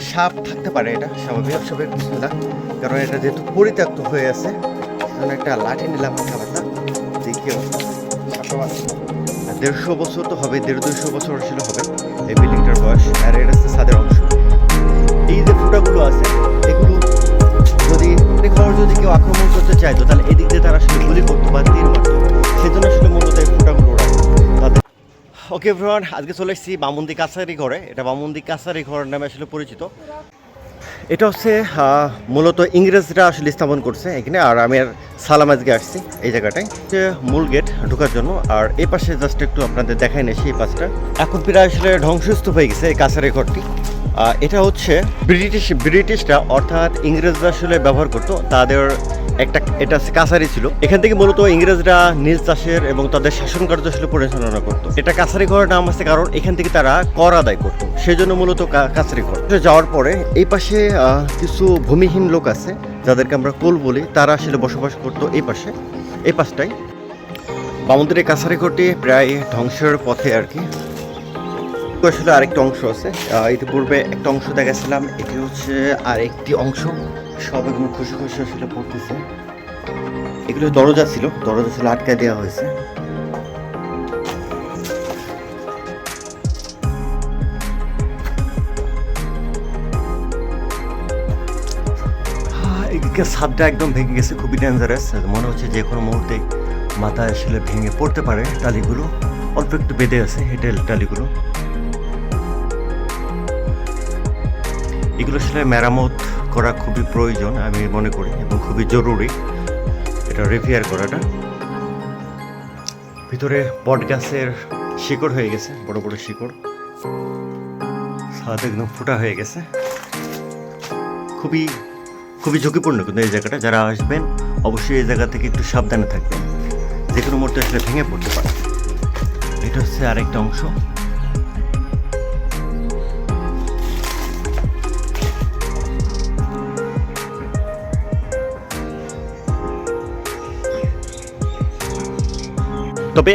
সাপ থাকতে পারে এটা স্বাভাবিক সাপের কিছু না কারণ এটা যেহেতু পরিত্যক্ত হয়ে আছে সেজন্য একটা লাঠি নিলাম পাতলা দেখি অবস্থা? দেড়শো বছর তো হবে দেড় দুশো বছর আসলে হবে এই বিল্ডিংটার বয়স আর এটা হচ্ছে ছাদের অংশ। এই যে ফুটাগুলো আছে এগুলো যদি যদি কেউ আক্রমণ করতে চাইতো তাহলে এদিক দিয়ে তারা আসলে গুলি করতো বা ওকে ভ্রহণ আজকে চলে এসেছি বামুন্দি কাছারি ঘরে। এটা বামুন্দি কাছারি ঘর নামে আসলে পরিচিত। এটা হচ্ছে মূলত ইংরেজরা আসলে স্থাপন করছে এখানে, আর আমি আর সালাম আজকে আসছি এই জায়গাটায়। মূল গেট ঢোকার জন্য, আর এই পাশে জাস্ট একটু আপনাদের দেখাই নিয়েছি এই পাশটা। এখন প্রায় আসলে ধ্বংসস্তূপ হয়ে গেছে এই কাছারি ঘরটি। এটা হচ্ছে ব্রিটিশ ব্রিটিশরা অর্থাৎ ইংরেজরা আসলে ব্যবহার করতো। তাদের একটা এটা কাছারি ছিল। এখান থেকে মূলত ইংরেজরা নীল চাষের এবং তাদের শাসন কার্য আসলে পরিচালনা করতো। এটা কাছারি ঘরের নাম আছে কারণ এখান থেকে তারা কর আদায় করতো। সেই জন্য মূলত কাছারি ঘর। যাওয়ার পরে এই পাশে কিছু ভূমিহীন লোক আছে, যাদেরকে আমরা কোল বলি, তারা আসলে বসবাস করতো এই পাশে, এই পাশটাই বামন্দিরের কাছারি ঘরটি প্রায় ধ্বংসের পথে আর কি। আসলে আরেকটা অংশ আছে। ইতিপূর্বে একটা অংশ দেখাছিলাম এটি হচ্ছে আরেকটি অংশ। সব এগুলো খুশি খুশি আসলে পড়তেছে। এগুলো দরজা ছিল দরজা ছিল আটকায় দেওয়া হয়েছে। আহ, এদিকে একদম ভেঙে গেছে খুবই ডেঞ্জারাস মনে হচ্ছে যে কোনো মুহূর্তে মাথায় আসলে ভেঙে পড়তে পারে টালিগুলো। অল্প একটু বেঁধে আছে হেঁটে টালিগুলো। এগুলো আসলে মেরামত করা খুবই প্রয়োজন, আমি মনে করি, এবং খুবই জরুরি। এটা রিপেয়ার করাটা। ভিতরে বট গাছের শিকড় হয়ে গেছে, বড় বড় শিকড়। ছাদ একদম ফোটা হয়ে গেছে। খুবই খুবই ঝুঁকিপূর্ণ কিন্তু এই জায়গাটা। যারা আসবেন, অবশ্যই এই জায়গা থেকে একটু সাবধানে থাকবেন। যে কোনো মুহূর্তে আসলে ভেঙে পড়তে পারে। এটা হচ্ছে আরেকটা অংশ। তবে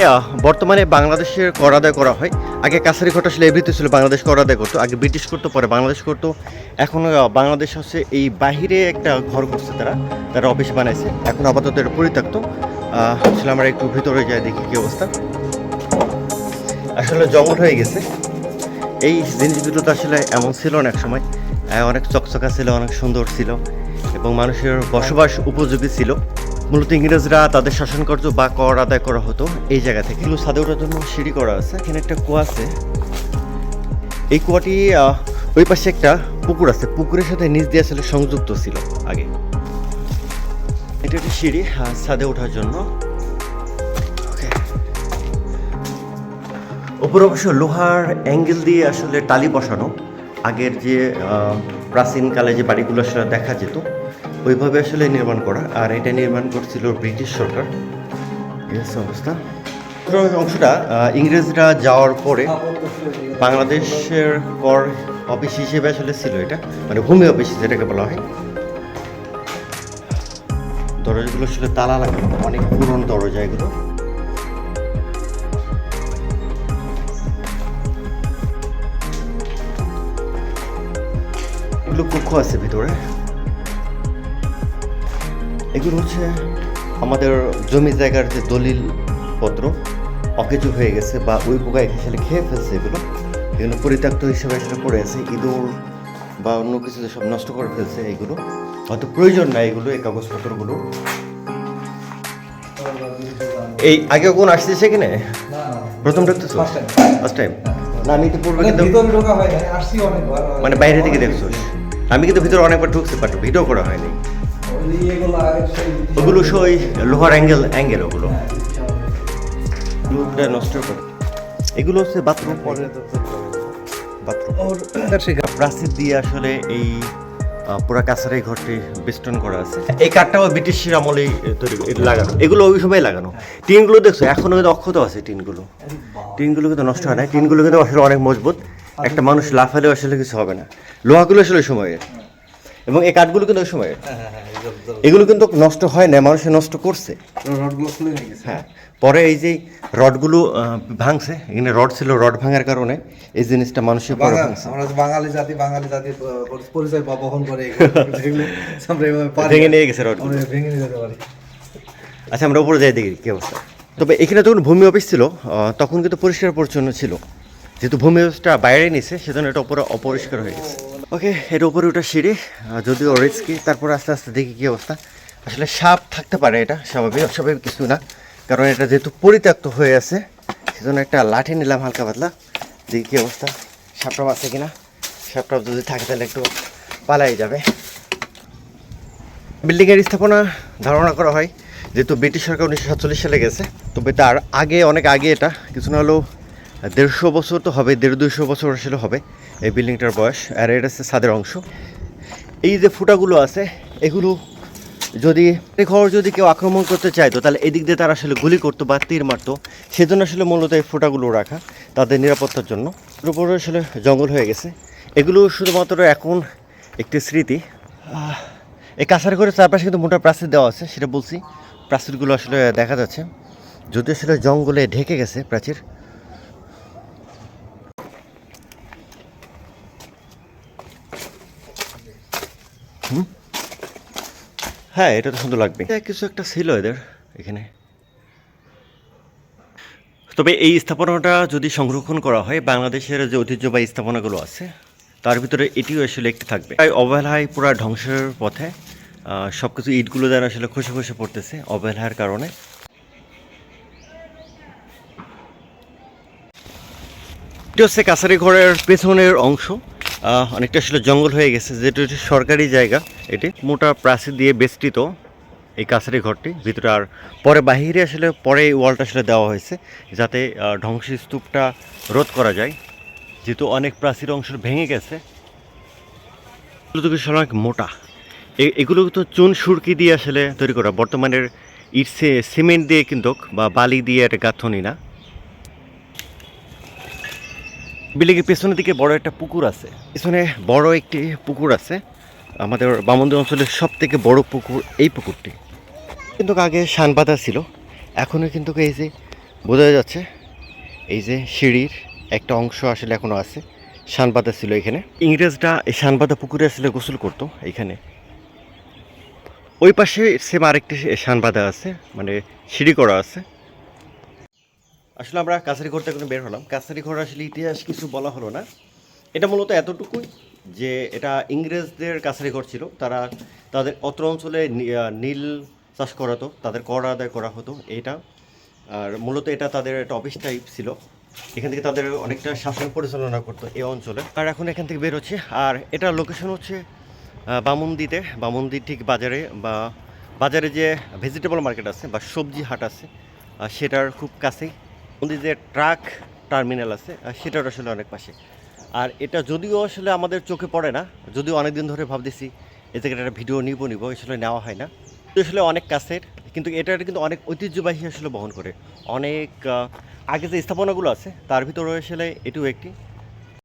বর্তমানে বাংলাদেশের কর আদায় করা হয়। আগে কাছারি ঘটা আসলে এভরিতে ছিল, বাংলাদেশ কর আদায় করতো, আগে ব্রিটিশ করতো, পরে বাংলাদেশ করতো। এখন বাংলাদেশ হচ্ছে এই বাহিরে একটা ঘর করছে তারা তারা অফিস বানাইছে। এখন আপাতত এটা পরিত্যক্ত। আসলে আমরা একটু ভিতরে যাই, দেখি কি অবস্থা। আসলে জঙ্গল হয়ে গেছে। এই জিনিসগুলো তো আসলে এমন ছিল না এক সময়। অনেক চকচকা ছিল, অনেক সুন্দর ছিল। এবং মানুষের বসবাস উপযোগী ছিল। মূলত ইংরেজরা তাদের শাসন কার্য বা কর আদায় করা হতো এই জায়গা থেকে। এগুলো ছাদে ওঠার জন্য সিঁড়ি করা আছে। এখানে একটা কুয়া আছে। এই কুয়াটি ওই পাশে একটা পুকুর আছে। পুকুরের সাথে নিচ দিয়ে আসলে সংযুক্ত ছিল আগে। এটা একটা সিঁড়ি ছাদে ওঠার জন্য. উপরে অবশ্য লোহার অ্যাঙ্গেল দিয়ে আসলে টালি বসানো। আগের যে প্রাচীনকালে যে বাড়িগুলো আসলে দেখা যেত। ওইভাবে আসলে নির্মাণ করা, আর এটা নির্মাণ করছিল ব্রিটিশ সরকার। অবস্থা। অংশটা ইংরেজরা যাওয়ার পরে বাংলাদেশের কর অফিস হিসেবে আসলে ছিল এটা মানে ভূমি অফিস যেটাকে বলা হয়। দরজাগুলো আসলে তালা লাগানো, অনেক পুরনো দরজা এগুলো। এগুলো কক্ষ আছে ভিতরে। এগুলো হচ্ছে আমাদের জমি জায়গার যে দলিল পত্র অকেজু হয়ে গেছে বা ওই পোকায় আসলে খেয়ে ফেলছে এগুলো। এগুলো পরিত্যক্ত হিসেবে আসলে পড়ে আছে ইঁদুর বা অন্য কিছু সব নষ্ট করে ফেলছে এগুলো। হয়তো প্রয়োজন নাই এগুলো এই কাগজপত্রগুলো। এই আগে কোন আসছে সেখানে? প্রথম ঢুকতেছো ফার্স্ট টাইম না আমি তো পূর্বে মানে কিন্তু। মানে বাইরে থেকে দেখছ আমি কিন্তু ভিতরে অনেকবার ঢুকছি বাট ভিডিও করা হয়নি। ওগুলো সই লোহার অ্যাঙ্গেল অ্যাঙ্গেল ওগুলো। হ্যাঁ, নষ্ট করে। এগুলো হচ্ছে বাথরুম পরে। বাথরুম প্রাচীর দিয়ে আসলে এই পুরা কাছার ঘরটি বেষ্টন করা আছে। এই কাঠটাও ব্রিটিশের আমলেই তৈরি লাগানো। এগুলো ওই সময় লাগানো। টিনগুলো দেখছ এখনও কিন্তু অক্ষত আছে টিনগুলো। টিনগুলো কিন্তু নষ্ট হয় না। টিনগুলো কিন্তু আসলে অনেক মজবুত। একটা মানুষ লাফালে আসলে কিছু হবে না। লোহাগুলো আসলে ওই সময়ের। এবং এই কাঠগুলো কিন্তু ওই সময়ের। এগুলো কিন্তু নষ্ট হয় না মানুষে নষ্ট করছে। হ্যাঁ পরে এই যে রডগুলো ভাঙছে এখানে রড ছিল রড ভাঙার কারণে এই জিনিসটা মানুষের পরে বাঙালি ভাঙছে। আমরা বাঙালি জাতি বাঙালি জাতির পরিচয় বা বহন করে ভেঙে নিয়ে গেছে রড ভেঙে নিয়ে যেতে পারি। আচ্ছা আমরা উপরে যাই দেখি কি অবস্থা। তবে এখানে যখন ভূমি অফিস ছিল তখন কিন্তু পরিষ্কার পরিচ্ছন্ন ছিল। যেহেতু ভূমি অফিসটা বাইরে নিছে সেজন্য এটা উপরে অপরিষ্কার হয়ে গেছে। ওকে, এর উপরে ওটা সিঁড়ি যদিও রিস্কি তারপর আস্তে আস্তে দেখি কি অবস্থা। আসলে সাপ থাকতে পারে এটা, স্বাভাবিক, অস্বাভাবিক কিছু না। কারণ এটা যেহেতু পরিত্যক্ত হয়ে আছে, সেজন্য একটা লাঠি নিলাম হালকা পাতলা। দেখি কি অবস্থা সাপটাপ আছে কিনা? সাপটাপ যদি থাকে তাহলে একটু পালাই যাবে। বিল্ডিংয়ের স্থাপনা ধারণা করা হয়, যেহেতু ব্রিটিশ সরকার উনিশশো সাতচল্লিশ সালে গেছে, তবে তার আগে, অনেক আগে এটা, কিছু না হলেও দেড়শো বছর তো হবে, দেড় দুশো বছর আসলে হবে এই বিল্ডিংটার বয়স, আর এটা হচ্ছে ছাদের অংশ। এই যে ফুটাগুলো আছে, এগুলো যদি ঘর যদি কেউ আক্রমণ করতে চাইতো, তাহলে এদিক দিয়ে তারা আসলে গুলি করতো বা তীর মারতো। সেজন্য আসলে মূলত এই ফুটাগুলো রাখা তাদের নিরাপত্তার জন্য। উপরে আসলে জঙ্গল হয়ে গেছে। এগুলো শুধুমাত্র এখন একটি স্মৃতি। এই কাছার করে চারপাশে কিন্তু মোটা প্রাচীর দেওয়া আছে, সেটা বলছি। প্রাচীরগুলো আসলে দেখা যাচ্ছে। যদি আসলে জঙ্গলে ঢেকে গেছে প্রাচীর হ্যাঁ এটা তো সুন্দর লাগবে। কিছু একটা ছিল এদের এখানে। তবে এই স্থাপনাটা যদি সংরক্ষণ করা হয় বাংলাদেশের যে ঐতিহ্যবাহী স্থাপনাগুলো আছে তার ভিতরে এটিও আসলে একটি থাকবে। তাই অবহেলায় পুরো ধ্বংসের পথে সব কিছু ইটগুলো দ্বারা আসলে খসে খসে পড়তেছে অবহেলার কারণে। এটি হচ্ছে কাছারি ঘরের পেছনের অংশ। অনেকটা আসলে জঙ্গল হয়ে গেছে। যেটা সরকারি জায়গা, এটি মোটা প্রাচীর দিয়ে বেষ্টিত এই কাছারি ঘরটি। ভিতরে আর পরে বাহিরে আসলে পরে এই ওয়ালটা আসলে দেওয়া হয়েছে, যাতে ধ্বংসস্তূপটা রোধ করা যায়। যেহেতু অনেক প্রাচীর অংশ ভেঙে গেছে। এগুলো তো কিছু অনেক মোটা। এগুলো তো চুন, সুরকি দিয়ে আসলে তৈরি করা। বর্তমানের ইট সিমেন্ট দিয়ে কিন্তু বা বালি দিয়ে একটা গাঁথনি না। বিল্ডিংয়ের পেছনের দিকে বড় একটা পুকুর আছে। পেছনে বড় একটি পুকুর আছে। আমাদের বামন্দি অঞ্চলের সব থেকে বড় পুকুর এই পুকুরটি। কিন্তু আগে শানবাদা ছিল। এখনও কিন্তু এই যে বোঝা যাচ্ছে, এই যে সিঁড়ির একটা অংশ আসলে এখনও আছে। শানবাদা ছিল এখানে। ইংরেজরা এই শানবাদা পুকুরে আসলে গোসল করতো এখানে। ওই পাশে সেম আরেকটি শানবাদা আছে মানে সিঁড়ি করা আছে। আসলে আমরা কাছারি ঘর থেকে বের হলাম। কাছারি ঘর আসলে ইতিহাস কিছু বলা হলো না। এটা মূলত এতটুকুই যে এটা ইংরেজদের কাছারি ঘর ছিল। তারা তাদের অত্র অঞ্চলে নীল চাষ করাতো, তাদের কর আদায় করা হতো, এটা। আর মূলত এটা তাদের একটা অফিস টাইপ ছিল। এখান থেকে তাদের অনেকটা শাসন পরিচালনা করতো এই অঞ্চলে। আর এখন এখান থেকে বের হচ্ছে। আর এটা লোকেশন হচ্ছে বামুনদিতে। বামুনদি ঠিক বাজারে বা বাজারে যে ভেজিটেবল মার্কেট আছে বা সবজি হাট আছে সেটার খুব কাছেই। আমাদের যে ট্রাক টার্মিনাল আছে সেটার আসলে অনেক পাশে। আর এটা যদিও আসলে আমাদের চোখে পড়ে না, যদিও অনেক দিন ধরে ভাবতেছি, এ থেকে একটা ভিডিও নিব নিব আসলে নেওয়া হয় না। আসলে অনেক কাছের, কিন্তু এটা কিন্তু অনেক ঐতিহ্যবাহী আসলে বহন করে। অনেক আগে যে স্থাপনাগুলো আছে, তার ভিতরে আসলে এটিও একটি।